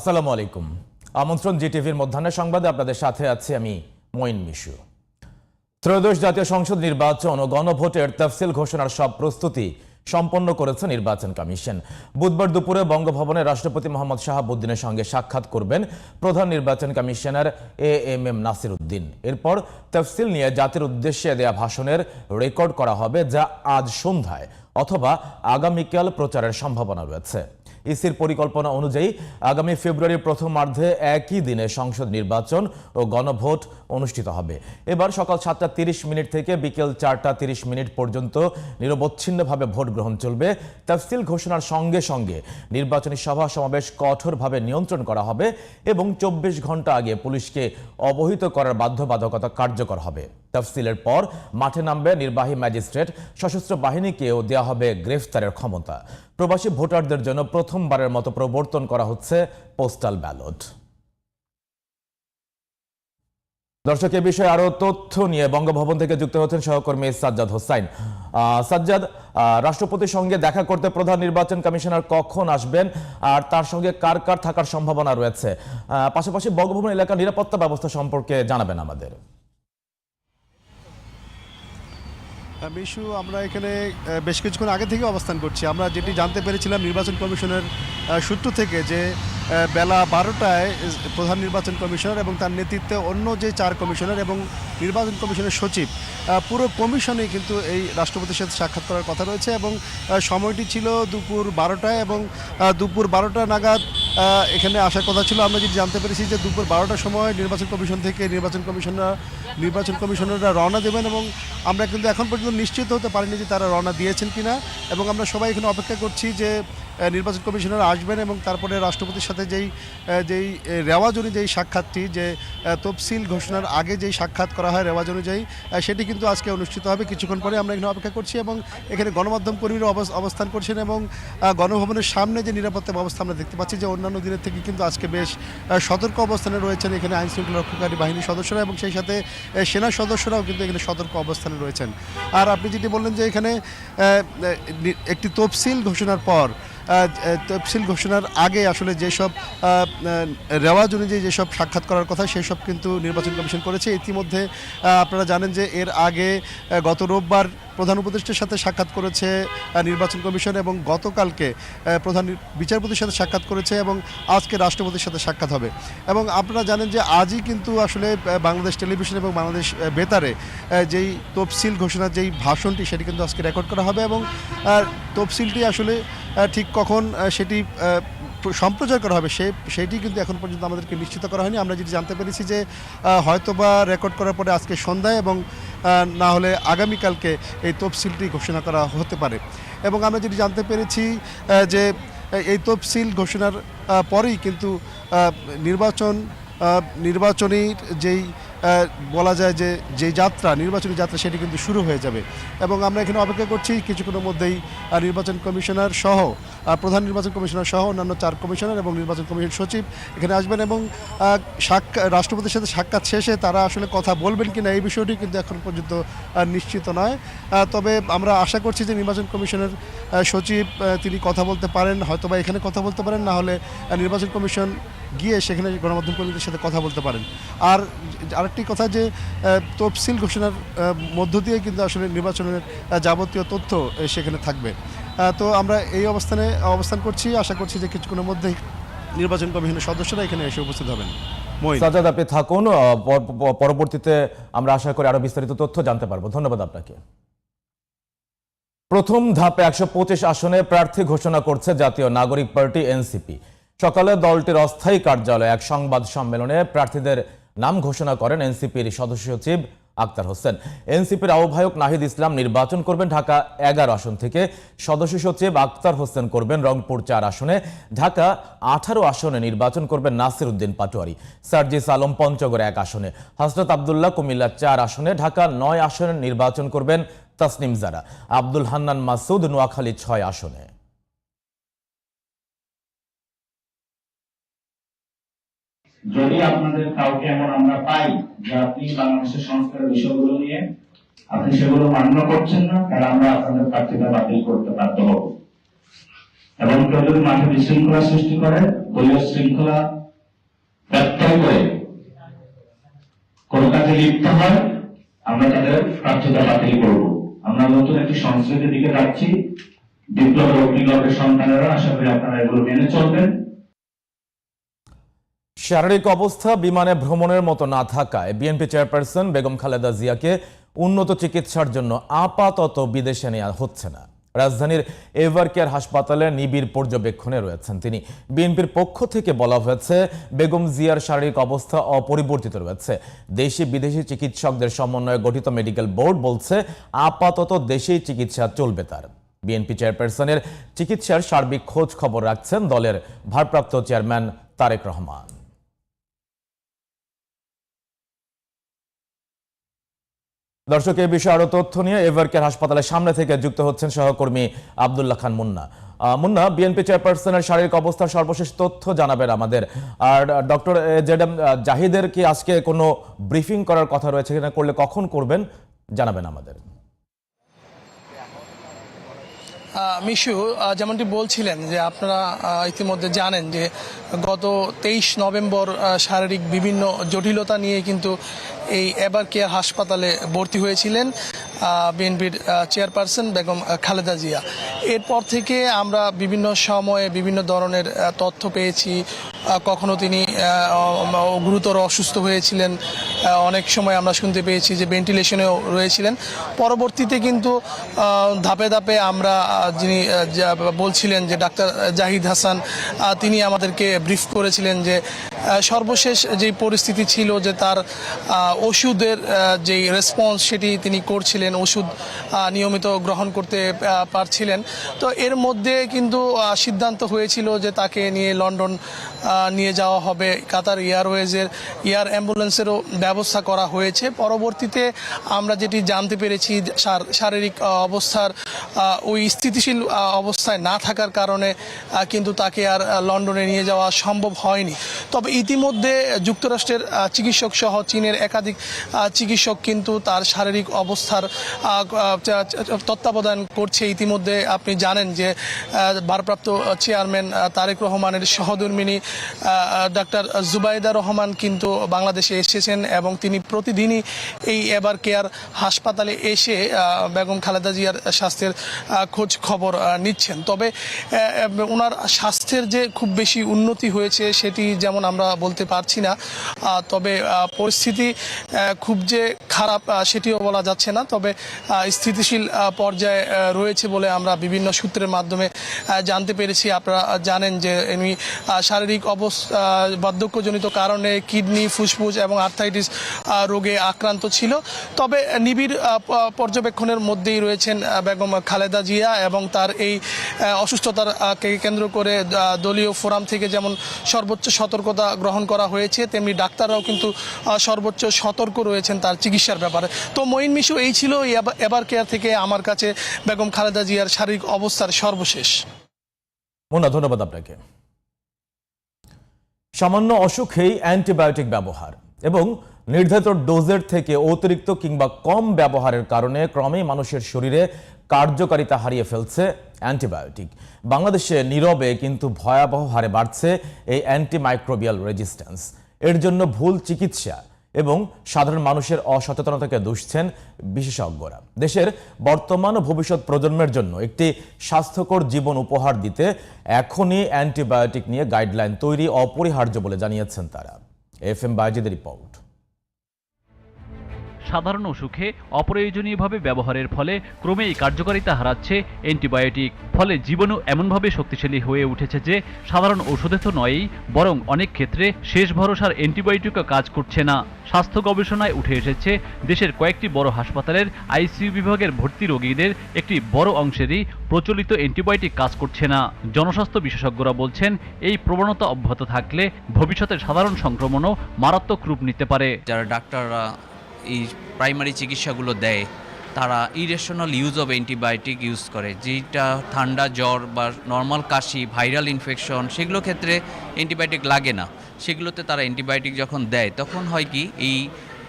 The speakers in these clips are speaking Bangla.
আসসালামু আলাইকুম। আমন্ত্রণ জিটিভির মধ্যাহ্নের সংবাদে আপনাদের সাথে আছি আমি মঈন মিশু। ত্রয়োদশ জাতীয় সংসদ নির্বাচন ও গণভোটের তফসিল ঘোষণার সব প্রস্তুতি সম্পন্ন করেছে নির্বাচন কমিশন। বুধবার দুপুরে বঙ্গভবনে রাষ্ট্রপতি মোহাম্মদ শাহাবুদ্দিনের সঙ্গে সাক্ষাৎ করবেন প্রধান নির্বাচন commissioner A M M Nasir Uddin. এরপর তফসিল নিয়ে জাতির উদ্দেশ্যে দেয়া ভাষণের রেকর্ড করা হবে যা আজ সন্ধ্যায় অথবা আগামীকাল প্রচারের সম্ভাবনা রয়েছে। ইসির পরিকল্পনা অনুযায়ী আগামী ফেব্রুয়ারির প্রথমার্ধে একই দিনে সংসদ নির্বাচন ও গণভোট অনুষ্ঠিত হবে। এবার সকাল সাতটা তিরিশ মিনিট থেকে বিকেল চারটা তিরিশ মিনিট পর্যন্ত নিরবচ্ছিন্নভাবে ভোট গ্রহণ চলবে। তফসিল ঘোষণার সঙ্গে সঙ্গে নির্বাচনী সভা সমাবেশ কঠোরভাবে নিয়ন্ত্রণ করা হবে এবং চব্বিশ ঘণ্টা আগে পুলিশকে অবহিত করার বাধ্যবাধকতা কার্যকর হবে। তফসিলের পর মাঠে নামবে নির্বাহী ম্যাজিস্ট্রেট, সশস্ত্র বাহিনীকেও দেওয়া হবে গ্রেফতারের ক্ষমতা। প্রবাসী ভোটারদের জন্য প্রথমবারের মতো প্রবর্তন করা হচ্ছে পোস্টাল ব্যালট। দর্শক, এ বিষয়ে আরও তথ্য নিয়ে বঙ্গভবন থেকে যুক্ত হচ্ছেন সহকর্মী সাজ্জাদ হোসাইন। সাজ্জাদ রাষ্ট্রপতির সঙ্গে দেখা করতে প্রধান নির্বাচন কমিশনার কখন আসবেন? আর তার সঙ্গে কার কার থাকার সম্ভাবনা রয়েছে? পাশাপাশি বঙ্গভবন এলাকার নিরাপত্তা ব্যবস্থা সম্পর্কে জানাবেন আমাদের। বিশু আমরা এখানে বেশ কিছুক্ষণ আগে থেকে অবস্থান করছি। আমরা যেটি জানতে পেরেছিলাম, নির্বাচন কমিশনের সূত্র থেকে যে বেলা বারোটায় প্রধান নির্বাচন কমিশনার এবং তার নেতৃত্বে অন্য যে চার কমিশনার এবং নির্বাচন কমিশনের সচিব পুরো কমিশনেই কিন্তু এই রাষ্ট্রপতির সাথে সাক্ষাৎ করার কথা রয়েছে এবং সময়টি ছিল দুপুর বারোটায় এবং দুপুর বারোটা নাগাদ এখানে আসার কথা ছিল। আমরা যদি জানতে পেরেছি যে দুপুর বারোটার সময় নির্বাচন কমিশন থেকে নির্বাচন কমিশনার, নির্বাচন কমিশনাররা রওনা দেবেন এবং আমরা কিন্তু এখন পর্যন্ত নিশ্চিত হতে পারিনি যে তারা রওনা দিয়েছেন কিনা এবং আমরা সবাই এখানে অপেক্ষা করছি যে নির্বাচন কমিশনার আসবেন এবং তারপরে রাষ্ট্রপতির সাথে যেই যেই রেওয়াজ অনুযায়ী সাক্ষাৎটি, যে তফসিল ঘোষণার আগে যেই সাক্ষাৎ করা হয় রেওয়াজ অনুযায়ী সেটি কিন্তু আজকে অনুষ্ঠিত হবে। কিছুক্ষণ পরে আমরা এখানে অপেক্ষা করছি এবং এখানে গণমাধ্যম কর্মীরা অবস- অবস্থান করছেন এবং গণভবনের সামনে যে নিরাপত্তা ব্যবস্থা আমরা দেখতে পাচ্ছি যে অন্যান্য দিনের থেকে কিন্তু আজকে বেশ সতর্ক অবস্থানে রয়েছেন এখানে আইন শৃঙ্খলা রক্ষাকারী বাহিনীর সদস্যরা এবং সেই সাথে সেনা সদস্যরাও কিন্তু এখানে সতর্ক অবস্থানে রয়েছেন। আর আপনি যেটি বললেন যে এখানে একটি তফসিল ঘোষণার পর তফসিল ঘোষণার আগে আসলে যেসব রেওয়াজ অনুযায়ী যেসব সাক্ষাৎ করার কথা, সেসব কিন্তু নির্বাচন কমিশন করেছে। ইতিমধ্যে আপনারা জানেন যে এর আগে গত রোববার প্রধান উপদেষ্টার সাথে সাক্ষাৎ করেছে নির্বাচন কমিশন এবং গতকালকে প্রধান বিচারপতির সাথে সাক্ষাৎ করেছে এবং আজকে রাষ্ট্রপতির সাথে সাক্ষাৎ হবে। এবং আপনারা জানেন যে আজই কিন্তু আসলে বাংলাদেশ টেলিভিশন এবং বাংলাদেশ বেতারে যেই তফসিল ঘোষণার যেই ভাষণটি সেটি কিন্তু আজকে রেকর্ড করা হবে এবং তফসিলটি আসলে ঠিক কখন সেটি সম্প্রচার করা হবে, সে সেটি কিন্তু এখন পর্যন্ত আমাদেরকে নিশ্চিত করা হয়নি। আমরা যেটি জানতে পেরেছি যে হয়তোবা রেকর্ড করার পরে আজকে সন্ধ্যায় এবং না হলে আগামীকালকে এই তফসিলটি ঘোষণা করা হতে পারে। এবং আমরা যেটি জানতে পেরেছি যে, এই তফসিল ঘোষণার পরেই কিন্তু নির্বাচন নির্বাচনীর যেই বলা যায় যে যে যাত্রা নির্বাচনী যাত্রা সেটি কিন্তু শুরু হয়ে যাবে। এবং আমরা এখানে অপেক্ষা করছি কিছুক্ষণের মধ্যেই নির্বাচন কমিশনার সহ প্রধান নির্বাচন কমিশনার সহ অন্যান্য চার কমিশনার এবং নির্বাচন কমিশন সচিব এখানে আসবেন এবং আহ, সাক্ষা রাষ্ট্রপতির সাথে সাক্ষাৎ শেষে তারা আসলে কথা বলবেন কিনা এই বিষয়টি কিন্তু এখন পর্যন্ত নিশ্চিত নয়। তবে আমরা আশা করছি যে নির্বাচন কমিশনের সচিব তিনি কথা বলতে পারেন হয়তোবা এখানে কথা বলতে পারেন না হলে নির্বাচন কমিশন গিয়ে সেখানে গণমাধ্যম কর্মীদের সাথে কথা বলতে পারেন। আর আরেকটি কথা যে তফসিল ঘোষণার মধ্য দিয়ে কিন্তু আসলে নির্বাচনের যাবতীয় তথ্য সেখানে থাকবে। তো আমরা এই অবস্থানে অবস্থান করছি। আশা করছি যে কিছুক্ষণের মধ্যেই নির্বাচন কমিশনের সদস্যরা এখানে এসে উপস্থিত হবেন। মই সাজ্জাদ, আপনি থাকুন। পরবর্তীতে আমরা আশা করি আরও বিস্তারিত তথ্য জানতে পারব। ধন্যবাদ আপনাকে। প্রথম ধাপে একশো পঁচিশ আসনে প্রার্থী ঘোষণা করছে জাতীয় নাগরিক পার্টি এনসিপি। সকালে দলটির অস্থায়ী কার্যালয়ে এক সংবাদ সম্মেলনে প্রার্থীদের নাম ঘোষণা করেন এনসিপির সদস্য সচিব আক্তার হোসেন। এনসিপির আহ্বায়ক নাহিদ ইসলাম নির্বাচন করবেন ঢাকা এগারো আসন থেকে। সদস্য সচিব আক্তার হোসেন করবেন রংপুর চার আসনে। ঢাকা আঠারো আসনে নির্বাচন করবেন নাসির উদ্দিন পাটোয়ারি। সার্জিস আলম পঞ্চগড় এক আসনে। হজরত আবদুল্লাহ কুমিল্লা চার আসনে। ঢাকা নয় আসনে নির্বাচন করবেন তাসনিম জারা। আব্দুল হান্নান মাসুদ নোয়াখালী ছয় আসনে। যদি আপনাদের কাউকে এমন আমরা পাই যে আপনি বাংলাদেশের সংস্কারের বিষয়গুলো নিয়ে আপনি সেগুলো মান্য করছেন না, তাহলে আমরা আপনাদের প্রার্থীতা বাতিল করতে বাধ্য হব। এবং কেউ যদি মাঠে বিশৃঙ্খলা সৃষ্টি করে, দলীয় শৃঙ্খলা ব্যত্যয় করে কাজে লিপ্ত হয়, আমরা তাদের প্রার্থতা বাতিল করব। আমরা নতুন একটি সংস্কৃতির দিকে যাচ্ছি। বিপ্লবের অগ্নিগর্ভের সন্তানেরা, আশা করি আপনারা এগুলো মেনে চলবেন। শারীরিক অবস্থা বিমানে ভ্রমণের মতো না থাকায় বিএনপি চেয়ারপারসন বেগম খালেদা জিয়াকে উন্নত চিকিৎসার জন্য আপাতত বিদেশে নেওয়া হচ্ছে না। রাজধানীর এভার কেয়ার হাসপাতালে নিবিড় পর্যবেক্ষণে রয়েছেন তিনি। বিএনপির পক্ষ থেকে বলা হয়েছে, বেগম জিয়ার শারীরিক অবস্থা অপরিবর্তিত রয়েছে। দেশি বিদেশি চিকিৎসকদের সমন্বয়ে গঠিত মেডিকেল বোর্ড বলছে, আপাতত দেশেই চিকিৎসা চলবে তার। বিএনপি চেয়ারপারসনের চিকিৎসার সার্বিক খোঁজ খবর রাখছেন দলের ভারপ্রাপ্ত চেয়ারম্যান তারেক রহমান। দর্শক এই বিষয়ে আরও তথ্য নিয়ে এভারকেয়ার হাসপাতালের সামনে থেকে যুক্ত হচ্ছেন সহকর্মী আবদুল্লাহ খান মুন্না। মুন্না, বিএনপি চেয়ারপারসনের শারীরিক অবস্থার সর্বশেষ তথ্য জানাবেন আমাদের। আর ডক্টর জেড এম জাহিদের কি আজকে কোনো ব্রিফিং করার কথা রয়েছে কিনা, করলে কখন করবেন, জানাবেন আমাদের। মিশু যেমনটি বলছিলেন যে আপনারা ইতিমধ্যে জানেন যে গত তেইশ নভেম্বর শারীরিক বিভিন্ন জটিলতা নিয়ে কিন্তু এই এবার কেয়ার হাসপাতালে ভর্তি হয়েছিলেন বিএনপির চেয়ারপারসন বেগম খালেদা জিয়া। এরপর থেকে আমরা বিভিন্ন সময়ে বিভিন্ন ধরনের তথ্য পেয়েছি কখনো তিনি গুরুতর অসুস্থ হয়েছিলেন। অনেক সময় আমরা শুনতে পেয়েছি যে ভেন্টিলেশনেও রয়েছিলেন। পরবর্তীতে কিন্তু ধাপে ধাপে আমরা যিনি বলছিলেন যে ডাক্তার জাহিদ হাসান তিনি আমাদেরকে ব্রিফ করেছিলেন যে সর্বশেষ যে পরিস্থিতি ছিল যে তার ওষুধের যেই রেসপন্স সেটি তিনি করছিলেন, ওষুধ নিয়মিত গ্রহণ করতে পারছিলেন। তো এর মধ্যে কিন্তু সিদ্ধান্ত হয়েছিল যে তাকে নিয়ে লন্ডন নিয়ে যাওয়া হবে কাতার এয়ারওয়েজের, এয়ার অ্যাম্বুলেন্সেরও ব্যবস্থা করা হয়েছে। পরবর্তীতে আমরা যেটি জানতে পেরেছি শারীরিক অবস্থার ওই স্থিতিশীল অবস্থায় না থাকার কারণে কিন্তু তাকে আর লন্ডনে নিয়ে যাওয়া সম্ভব হয়নি। তবে ইতিমধ্যে যুক্তরাষ্ট্রের চিকিৎসক সহ চীনের একাধিক চিকিৎসক কিন্তু তার শারীরিক অবস্থার তত্ত্বাবধান করছে। ইতিমধ্যে আপনি জানেন যে ভারপ্রাপ্ত চেয়ারম্যান তারেক রহমানের সহধর্মিনী ডাক্তার জুবাইদা রহমান কিন্তু বাংলাদেশে এসেছেন এবং তিনি প্রতিদিনই এই এবার কেয়ার হাসপাতালে এসে বেগম খালেদা জিয়ার স্বাস্থ্যের খোঁজ খবর নিচ্ছেন। তবে ওনার স্বাস্থ্যের যে খুব বেশি উন্নতি হয়েছে সেটি যেমন আমরা বলতে পারছি না তবে পরিস্থিতি খুব যে খারাপ সেটিও বলা যাচ্ছে না। তবে স্থিতিশীল পর্যায়ে রয়েছে বলে আমরা বিভিন্ন সূত্রের মাধ্যমে জানতে পেরেছি। আপনারা জানেন যে আহ, শারীরিক অবস্থা বার্ধক্যজনিত কারণে কিডনি ফুসফুস এবং আর্থাইটিস রোগে আক্রান্ত ছিল। তবে নিবিড় পর্যবেক্ষণের মধ্যেই রয়েছেন বেগম খালেদা জিয়া এবং তার এই আহ, অসুস্থতার কে কেন্দ্র করে দলীয় ফোরাম থেকে যেমন সর্বোচ্চ সতর্কতা গ্রহণ করা হয়েছে তেমনি ডাক্তাররাও কিন্তু সর্বোচ্চ সতর্ক রয়েছেন তার চিকিৎসার ব্যাপারে। তো মঈন মিশু এই ছিল এবার- কেয়ার থেকে আমার কাছে বেগম খালেদা জিয়ার শারীরিক অবস্থার সর্বশেষ। মুন্না ধন্যবাদ আপনাকে। সামান্য অসুখেই অ্যান্টিবায়োটিক ব্যবহার এবং নির্ধারিত ডোজের থেকে অতিরিক্ত কিংবা কম ব্যবহারের কারণে ক্রমেই মানুষের শরীরে কার্যকারিতা হারিয়ে ফেলছে অ্যান্টিবায়োটিক। বাংলাদেশে নীরবে কিন্তু ভয়াবহ হারে বাড়ছে এই অ্যান্টিমাইক্রোবিয়াল রেজিস্ট্যান্স। এর জন্য ভুল চিকিৎসা এবং সাধারণ মানুষের অসচেতনতাকে দুষছেন বিশেষজ্ঞরা। দেশের বর্তমান ও ভবিষ্যৎ প্রজন্মের জন্য একটি স্বাস্থ্যকর জীবন উপহার দিতে এখনই অ্যান্টিবায়োটিক নিয়ে গাইডলাইন তৈরি অপরিহার্য বলে জানিয়েছেন তারা। এফ এম বাইজিদের রিপোর্ট। সাধারণ অসুখে অপ্রয়োজনীয়ভাবে ব্যবহারের ফলে ক্রমেই কার্যকারিতা হারাচ্ছে অ্যান্টিবায়োটিক। ফলে জীবাণু এমনভাবে শক্তিশালী হয়ে উঠেছে যে সাধারণ ওষুধে তো নয়ই, বরং অনেক ক্ষেত্রে শেষ ভরসার অ্যান্টিবায়োটিকও কাজ করছে না। স্বাস্থ্য গবেষণায় উঠে এসেছে, দেশের কয়েকটি বড় হাসপাতালের আইসিইউ বিভাগের ভর্তি রোগীদের একটি বড় অংশেরই প্রচলিত অ্যান্টিবায়োটিক কাজ করছে না। জনস্বাস্থ্য বিশেষজ্ঞরা বলছেন, এই প্রবণতা অব্যাহত থাকলে ভবিষ্যতে সাধারণ সংক্রমণও মারাত্মক রূপ নিতে পারে। যারা ডাক্তাররা এই প্রাইমারি চিকিৎসাগুলো দেয়, তারা irrational use of antibiotic use করে যেটা ঠান্ডা জ্বর বা নর্মাল কাশি ভাইরাল ইনফেকশন সেগুলো ক্ষেত্রে অ্যান্টিবায়োটিক লাগে না। সেগুলোতে তারা অ্যান্টিবায়োটিক যখন দেয়, তখন হয় কি, এই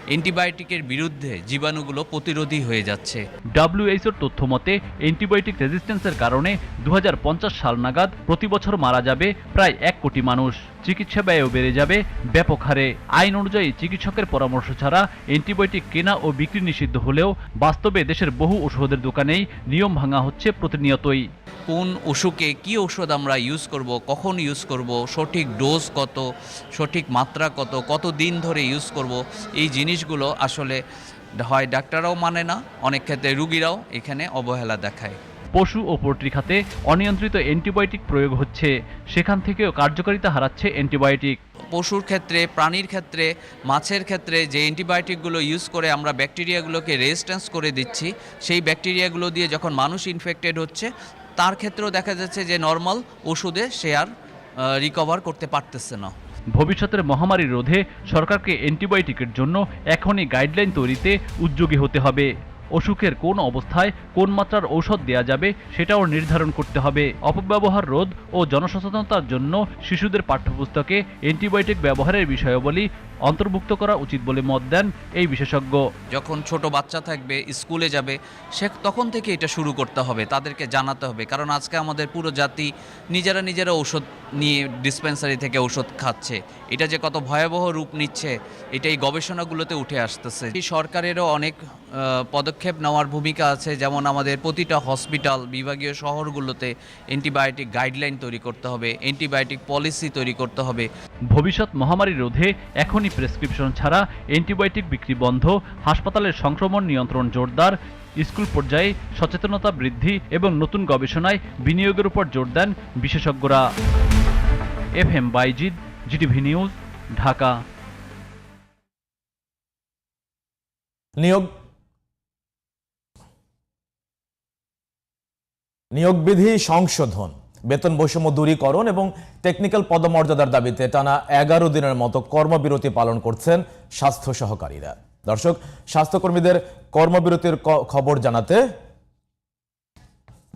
অ্যান্টিবায়োটিকের বিরুদ্ধে জীবাণুগুলো প্রতিরোধী হয়ে যাচ্ছে। ডাব্লিউএইচওর তথ্য মতে অ্যান্টিবায়োটিক রেজিস্ট্যান্সের কারণে দু হাজার পঞ্চাশ সাল নাগাদ প্রতি বছর মারা যাবে প্রায় এক কোটি মানুষ। চিকিৎসা ব্যয়ও বেড়ে যাবে। ব্যাপক হারে। আইন অনুযায়ী চিকিৎসকের পরামর্শ ছাড়া অ্যান্টিবায়োটিক কেনা ও বিক্রি নিষিদ্ধ হলেও বাস্তবে দেশের বহু ওষুধের দোকানেই নিয়ম ভাঙা হচ্ছে প্রতিনিয়তই। কোন ওষুধে কি ওষুধ আমরা ইউজ করব, কখন ইউজ করব, সঠিক ডোজ কত, সঠিক মাত্রা কত কত দিন ধরে ইউজ করব, এই জিনিসগুলো আসলে হয় ডাক্তাররাও মানে না, অনেক ক্ষেত্রে রুগীরাও এখানে অবহেলা দেখায়। পশু ও পোল্ট্রি খাতে অনিয়ন্ত্রিত অ্যান্টিবায়োটিক প্রয়োগ হচ্ছে। সেখান থেকেও কার্যকারিতা হারাচ্ছে অ্যান্টিবায়োটিক। পশুর ক্ষেত্রে প্রাণীর ক্ষেত্রে মাছের ক্ষেত্রে যে অ্যান্টিবায়োটিকগুলো ইউজ করে আমরা ব্যাকটেরিয়াগুলোকে রেজিস্ট্যান্স করে দিচ্ছি সেই ব্যাকটেরিয়াগুলো দিয়ে যখন মানুষ ইনফেক্টেড হচ্ছে তার ক্ষেত্রেও দেখা যাচ্ছে যে নর্মাল ওষুধে সে আর রিকভার করতে পারতেছে না। ভবিষ্যতের মহামারী রোধে সরকারকে অ্যান্টিবায়োটিকের জন্য এখনই গাইডলাইন তৈরিতে উদ্যোগী হতে হবে। অসুখের কোন অবস্থায় কোন মাত্রার ঔষধ দেয়া যাবে সেটাও নির্ধারণ করতে হবে। অপব্যবহার রোধ ও জনসচেতনতার জন্য শিশুদের পাঠ্যপুস্তকে অ্যান্টিবায়োটিক ব্যবহারের বিষয়াবলী অন্তর্ভুক্ত করা উচিত বলে মত দেন এই বিশেষজ্ঞ। যখন ছোট বাচ্চা থাকবে, স্কুলে যাবে, সে তখন থেকে এটা শুরু করতে হবে, তাদেরকে জানাতে হবে। কারণ আজকে আমাদের পুরো জাতি নিজেরা নিজেরা ঔষধ নিয়ে ডিসপেন্সারি থেকে ওষুধ খাচ্ছে। এটা যে কত ভয়াবহ রূপ নিচ্ছে এটা এই গবেষণাগুলোতে উঠে আসতেছে। সরকারেরও অনেক পদক্ষেপ নেওয়ার ভূমিকা আছে, যেমন আমাদের প্রতিটা হসপিটাল বিভাগীয় শহরগুলোতে অ্যান্টিবায়োটিক গাইডলাইন তৈরি করতে হবে অ্যান্টিবায়োটিক পলিসি তৈরি করতে হবে। ভবিষ্যৎ মহামারী রোধে এখনই প্রেসক্রিপশন ছাড়া অ্যান্টিবায়োটিক বিক্রি বন্ধ, হাসপাতালের সংক্রমণ নিয়ন্ত্রণ জোরদার, স্কুল পর্যায়ে সচেতনতা বৃদ্ধি এবং নতুন গবেষণায় বিনিয়োগের উপর জোর দেন বিশেষজ্ঞরা। F M Bayzid GTV news, Dhaka. নিয়োগ নিয়োগ বিধি সংশোধন। বেতন বৈষম্য দূরীকরণ এবং টেকনিক্যাল পদমর্যাদার দাবিতে টানা এগারো দিনের মতো কর্মবিরতি পালন করছেন স্বাস্থ্য সহকারীরা। দর্শক, স্বাস্থ্যকর্মীদের কর্মবিরতির খবর জানাতে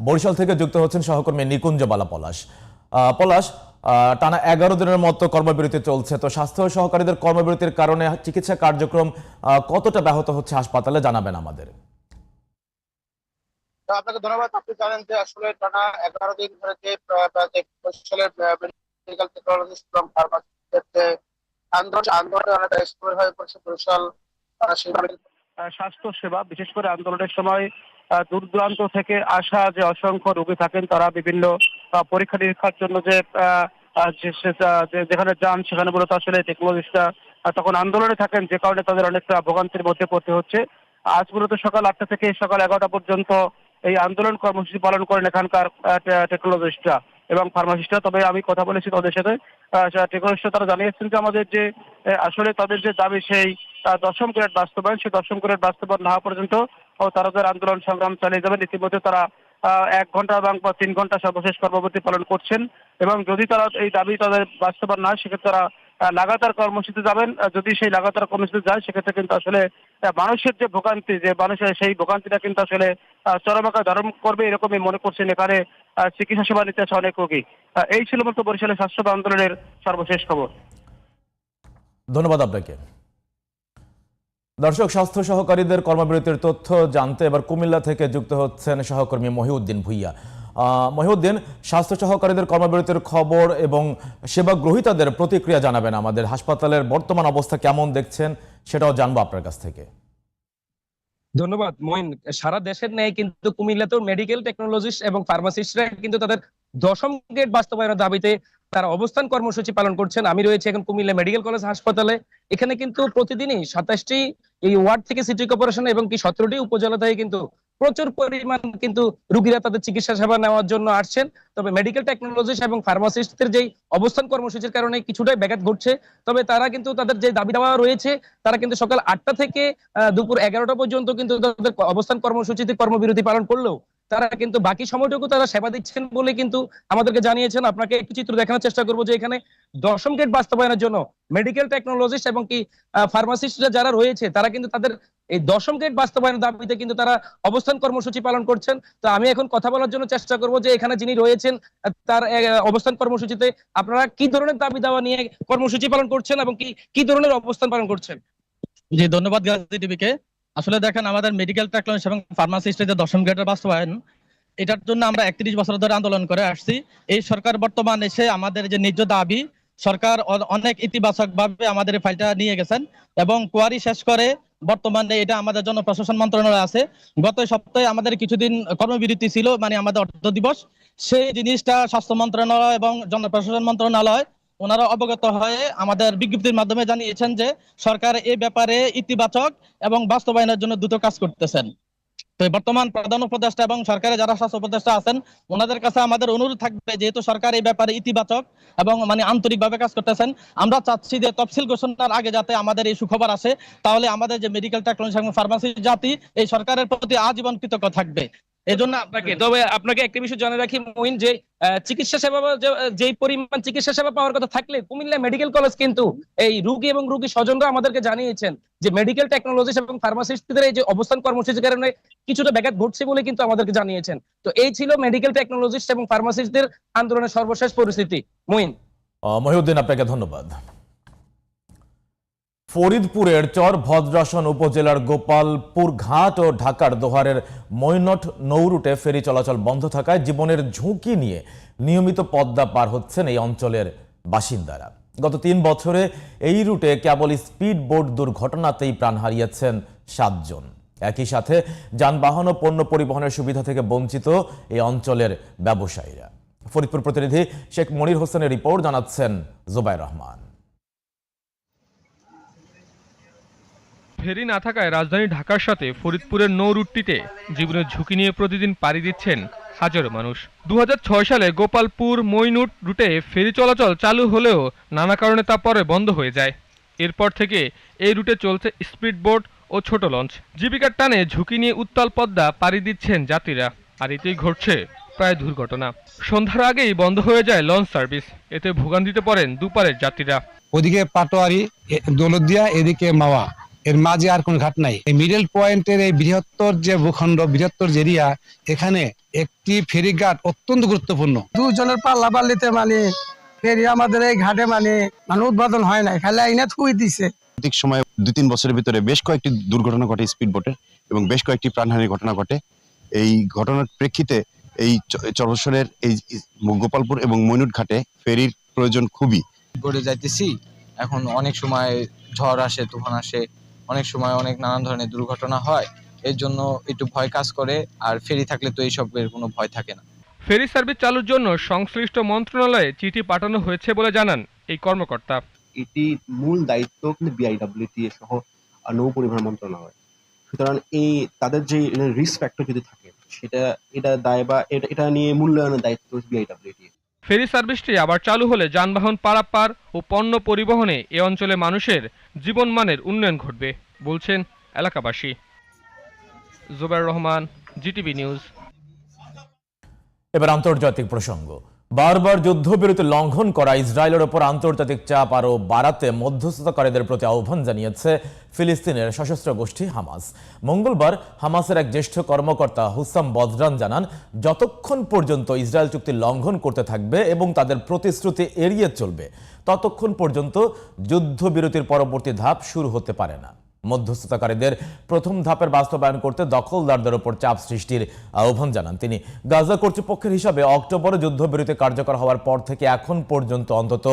বরিশাল থেকে যুক্ত হচ্ছেন সহকর্মী নিকুঞ্জ বালা পলাশ। পলাশ টানা এগারো দিনের মতো কর্মবিরতি চলছে। তো স্বাস্থ্য সহকারীদের কর্মবিরতির কারণে চিকিৎসা কার্যক্রম কতটা ব্যাহত হচ্ছে হাসপাতালে জানাবেন আমাদের। আপনাকে ধন্যবাদ। আপনি জানেন যে আসলে টানা এগারো দিন ধরে যে বরিশালের মেডিকেল টেকনোলজিস্ট এবং ফার্মাসিস্টের যে আন্দোলন আন্দোলনে অনেকটা হয়ে পড়েছে বরিশাল স্বাস্থ্য সেবা, বিশেষ করে আন্দোলনের সময় দূর দূরান্ত থেকে আসা যে অসংখ্য রোগী থাকেন, তারা বিভিন্ন পরীক্ষা নিরীক্ষার জন্য যে- যেখানে যান, সেখানে মূলত আসলে টেকনোলজিস্টরা তখন আন্দোলনে থাকেন, যে কারণে তাদের অনেকটা ভোগান্তির মধ্যে পড়তে হচ্ছে। আজ মূলত সকাল আটটা থেকে সকাল এগারোটা পর্যন্ত এই আন্দোলন কর্মসূচি পালন করেন এখানকার টেকনোলজিস্টরা এবং ফার্মাসিস্টরা তবে আমি কথা বলেছি তাদের সাথে। টেকনোলজিস্টরা তারা জানিয়েছেন যে আমাদের যে আসলে তাদের যে দাবি সেই দশম গ্রেড বাস্তবায়ন, সেই দশম গ্রেড বাস্তবায়ন না হওয়া পর্যন্ত তারা তাদের আন্দোলন সংগ্রাম চালিয়ে যাবেন। ইতিমধ্যে তারা এক ঘণ্টা এবং তিন ঘণ্টা সর্বশেষ কর্মবিরতি পালন করছেন এবং যদি তারা এই দাবি তাদের বাস্তবায়ন না হয়, সেক্ষেত্রে তারা লাগাতার কর্মসূচিতে যাবেন। যদি সেই লাগাতার কর্মসূচিতে যায়, সেক্ষেত্রে কিন্তু আসলে মানুষের যে ভোগান্তি যে মানুষের সেই ভোগান্তিটা কিন্তু আসলে আহ, চরম আকার ধারণ করবে এরকমই মনে করছেন এখানে চিকিৎসা সেবা নিতে আসে অনেক রোগী। এই ছিল মতো বরিশালের স্বাস্থ্য আন্দোলনের সর্বশেষ খবর। ধন্যবাদ আপনাকে। দর্শক স্বাস্থ্য সহকারীদের কর্মবিরতির তথ্য জানতে এবার কুমিল্লা থেকে যুক্ত হচ্ছেন সহকর্মী মহিউদ্দিন ভুইয়া। মহিউদ্দিন স্বাস্থ্য সহকারীদের কর্মবিরতির খবর এবং সেবা গ্রহীতাদের প্রতিক্রিয়া জানাবেন আমাদের। হাসপাতালের বর্তমান অবস্থা কেমন দেখছেন? সেটাও জানব আপনার কাছ থেকে। ধন্যবাদ মইন সারা দেশের ন্যায় কিন্তু কুমিল্লাতেও মেডিকেল টেকনোলজিস্ট এবং ফার্মাসিস্টরা কিন্তু তাদের দশম গ্রেড বাস্তবায়নের দাবিতে তারা অবস্থান কর্মসূচি পালন করছেন। আমি রয়েছে এখন কুমিল্লা মেডিকেল কলেজ হাসপাতালে। এখানে কিন্তু প্রতিদিনই সাতাশটি এই ওয়ার্ড থেকে সিটি কর্পোরেশন এবং কি সতেরোটি উপজেলা থেকে কিন্তু প্রচুর পরিমাণ কিন্তু রুগীরা তাদের চিকিৎসা সেবা নেওয়ার জন্য আসছেন। তবে মেডিকেল টেকনোলজিস্ট এবং ফার্মাসিস্টদের যেই অবস্থান কর্মসূচির কারণে কিছুটাই ব্যাঘাত ঘটছে। তবে তারা কিন্তু তাদের যে দাবি দেওয়া রয়েছে, তারা কিন্তু সকাল আটটা থেকে দুপুর এগারোটা পর্যন্ত কিন্তু তাদের অবস্থান কর্মসূচিতে কর্মবিরতি পালন করলেও তারা কিন্তু বাকি সময়টুকু তারা সেবা দিচ্ছেন বলে কিন্তু আমাদেরকে জানিয়েছেন। আপনাকে একটু চিত্র দেখানোর চেষ্টা করব যে এখানে দশম গেট বাস্তবায়নের জন্য মেডিকেল টেকনোলজিস্ট এবং কি ফার্মাসিস্টরা যারা রয়েছে, তারা কিন্তু তাদের এই দশম গেট বাস্তবায়নের দাবিতে কিন্তু তারা অবস্থান কর্মসূচি পালন করছেন। তো আমি এখন কথা বলার জন্য চেষ্টা করব যে এখানে যিনি রয়েছেন, তার অবস্থান কর্মসূচিতে আপনারা কি ধরনের দাবি দাওয়া নিয়ে কর্মসূচি পালন করছেন এবং কি কি ধরনের অবস্থান পালন করছেন? জি, ধন্যবাদ গাজী টিভিকে। আসলে দেখেন আমাদের মেডিকেল টেকনোলজি এবং ফার্মাসিস্টের যে দশম গ্রেডের বাস্তবায়ন, এটার জন্য আমরা একত্রিশ বছর ধরে আন্দোলন করে আসছি। এই সরকার বর্তমান এসে আমাদের যে ন্যায্য দাবি, সরকার অনেক ইতিবাচক ভাবে আমাদের ফাইলটা নিয়ে গেছেন এবং কোয়ারি শেষ করে বর্তমানে এটা আমাদের জন্য প্রশাসন মন্ত্রণালয় আছে। গত সপ্তাহে আমাদের কিছুদিন কর্মবিরতি ছিল মানে আমাদের অর্থ দিবস। সেই জিনিসটা স্বাস্থ্য মন্ত্রণালয় এবং জনপ্রশাসন মন্ত্রণালয় ওনারা অবগত হয়ে আমাদের বিজ্ঞপ্তির মাধ্যমে জানিয়েছেন যে সরকার এই ব্যাপারে ইতিবাচক এবং বাস্তবায়নের জন্য দ্রুত কাজ করতেছেন। তো বর্তমান প্রধান উপদেষ্টা এবং সরকারের যারা স্বাস্থ্য উপদেষ্টা আছেন, ওনাদের কাছে আমাদের অনুরোধ থাকবে যেহেতু সরকার এই ব্যাপারে ইতিবাচক এবং মানে আন্তরিকভাবে কাজ করতেছেন, আমরা চাচ্ছি যে তফসিল ঘোষণার আগে যাতে আমাদের এই সুখবর আসে, তাহলে আমাদের যে মেডিকেল টেকনোলজি এবং ফার্মাসি জাতি, এই সরকারের প্রতি আজীবন কৃতজ্ঞ থাকবে। এই জন্য আপনাকে তবে আপনাকে একটা বিষয় রাখি মইন যে চিকিৎসা সেবা পরিমাণ চিকিৎসা সেবা পাওয়ার কথা থাকলে কুমিল্লা মেডিকেল কলেজ কিন্তু এই রোগী এবং রোগী স্বজনরা আমাদেরকে জানিয়েছেন যে মেডিকেল টেকনোলজিস্ট এবং ফার্মাসিস্টদের এই যে অবস্থান কর্মসূচির কারণে কিছুটা ব্যাঘাত ঘটছে বলে কিন্তু আমাদেরকে জানিয়েছেন। তো এই ছিল মেডিকেল টেকনোলজিস্ট এবং ফার্মাসিস্টদের আন্দোলনের সর্বশেষ পরিস্থিতি। আহ, মহিউদ্দিন আপনাকে ধন্যবাদ। ফরিদপুরের চর ভদ্রাসন উপজেলার গোপালপুর ঘাট ও ঢাকার দোহারের মৈনট নৌরুটে ফেরি চলাচল বন্ধ থাকায় জীবনের ঝুঁকি নিয়ে নিয়মিত পদ্মা পার হচ্ছেন এই অঞ্চলের বাসিন্দারা। গত তিন বছরে এই রুটে কেবল স্পিড বোট দুর্ঘটনাতেই প্রাণ হারিয়েছেন সাতজন। একই সাথে যানবাহন ও পণ্য পরিবহনের সুবিধা থেকে বঞ্চিত এই অঞ্চলের ব্যবসায়ীরা। ফরিদপুর প্রতিনিধি শেখ মনির হোসেনের রিপোর্ট জানাচ্ছেন জোবাই রহমান। ফেরি না থাকায় রাজধানী ঢাকার সাথে ফরিদপুরের নৌ রুটটিতে জীবনের ঝুঁকি নিয়ে প্রতিদিন পাড়ি দিচ্ছেন হাজারো মানুষ। দু হাজার ছয় সালে গোপালপুর মইনুট রুটে ফেরি চলাচল চালু হলেও নানা কারণে তা পরে বন্ধ হয়ে যায়। এরপর থেকে এই রুটে চলছে স্পিড বোট ও ছোট লঞ্চ। জীবিকার টানে ঝুঁকি নিয়ে উত্তাল পদ্মা পাড়ি দিচ্ছেন যাত্রীরা। আর এতেই ঘটছে প্রায় দুর্ঘটনা। সন্ধ্যার আগেই বন্ধ হয়ে যায় লঞ্চ সার্ভিস। এতে ভোগান্তিতে পড়েন দুপারের যাত্রীরা। ওদিকে পাটোয়ারি দৌলতদিয়া, এদিকে মাওয়া। এর মাঝে আর কোন ঘাট নাই। এই মিডল পয়েন্টের এই বৃহত্তর যে ভূখণ্ড বৃহত্তর যে এরিয়া এখানে একটি ফেরি ঘাট অত্যন্ত গুরুত্বপূর্ণ। দুজনের পাল্লা পাল্লিতে মানে ফেরি আমাদের এই ঘাটে মানে মানে উদ্বোধন হয় নাই খালি আইনা থুই দিছে। সাম্প্রতিক সময়ে দুই তিন বছরের ভিতরে বেশ কয়েকটি দুর্ঘটনা ঘটে স্পিড বোটের এবং বেশ কয়েকটি প্রাণহানির ঘটনা ঘটে। এই ঘটনার প্রেক্ষিতে এই চ- চরবশ্বরের এই গোপালপুর এবং মইনুট ঘাটে ফেরির প্রয়োজন খুবই। করে যাইতেছি। এখন অনেক সময় ঝড় আসে তুফান আসে অনেক সময় অনেক নানান ধরনের দুর্ঘটনা হয় এর জন্য একটু ভয় কাজ করে আর ফেরি থাকলে তো এইসবের কোনো ভয় থাকে না। ফেরি সার্ভিস চালুর জন্য সংশ্লিষ্ট মন্ত্রণালয়ে চিঠি পাঠানো হয়েছে বলে জানান এই কর্মকর্তা। এটি মূল দায়িত্ব কিন্তু বিআইডব্লিউটি সহ নৌ পরিবহন মন্ত্রণালয়। সুতরাং এই তাদের যে রিস্ক ফ্যাক্টর যদি থাকে সেটা এটা দায় বা এটা এটা নিয়ে মূল্যায়নের দায়িত্ব বিআইডব্লিউটি ফেরি সার্ভিসটি আবার চালু হলে যানবাহন পারাপার ও পণ্য পরিবহনে এ অঞ্চলে মানুষের জীবনমানের উন্নয়ন ঘটবে, বলছেন এলাকাবাসী। Zubair Rahman, GTV news. এবার আন্তর্জাতিক প্রসঙ্গ। বারবার যুদ্ধবিরতি লঙ্ঘন করা ইসরায়েলের ওপর আন্তর্জাতিক চাপ আরও বাড়াতে মধ্যস্থতাকারীদের প্রতি আহ্বান জানিয়েছে ফিলিস্তিনের সশস্ত্র গোষ্ঠী হামাস। মঙ্গলবার হামাসের এক জ্যেষ্ঠ কর্মকর্তা হুসাম বজরান জানান, যতক্ষণ পর্যন্ত ইসরায়েল চুক্তি লঙ্ঘন করতে থাকবে এবং তাদের প্রতিশ্রুতি এড়িয়ে চলবে, ততক্ষণ পর্যন্ত যুদ্ধবিরতির পরবর্তী ধাপ শুরু হতে পারে না। মধ্যস্থতাকারীদের প্রথম ধাপের বাস্তবায়ন করতে দখলদারদের ওপর চাপ সৃষ্টির আহ্বান জানান তিনি। গাজা কর্তৃপক্ষের হিসাবে অক্টোবরে যুদ্ধবিরতি কার্যকর হওয়ার পর থেকে এখন পর্যন্ত অন্তত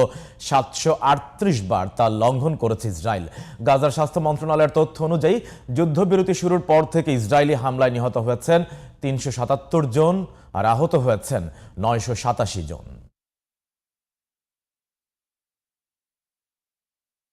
সাতশো আটত্রিশ বার তা লঙ্ঘন করেছে ইসরায়েল। গাজার স্বাস্থ্য মন্ত্রণালয়ের তথ্য অনুযায়ী যুদ্ধবিরতি শুরুর পর থেকে ইসরায়েলি হামলায় নিহত হয়েছেন তিনশো সাতাত্তর জন আর আহত হয়েছেন নয়শো সাতাশি জন।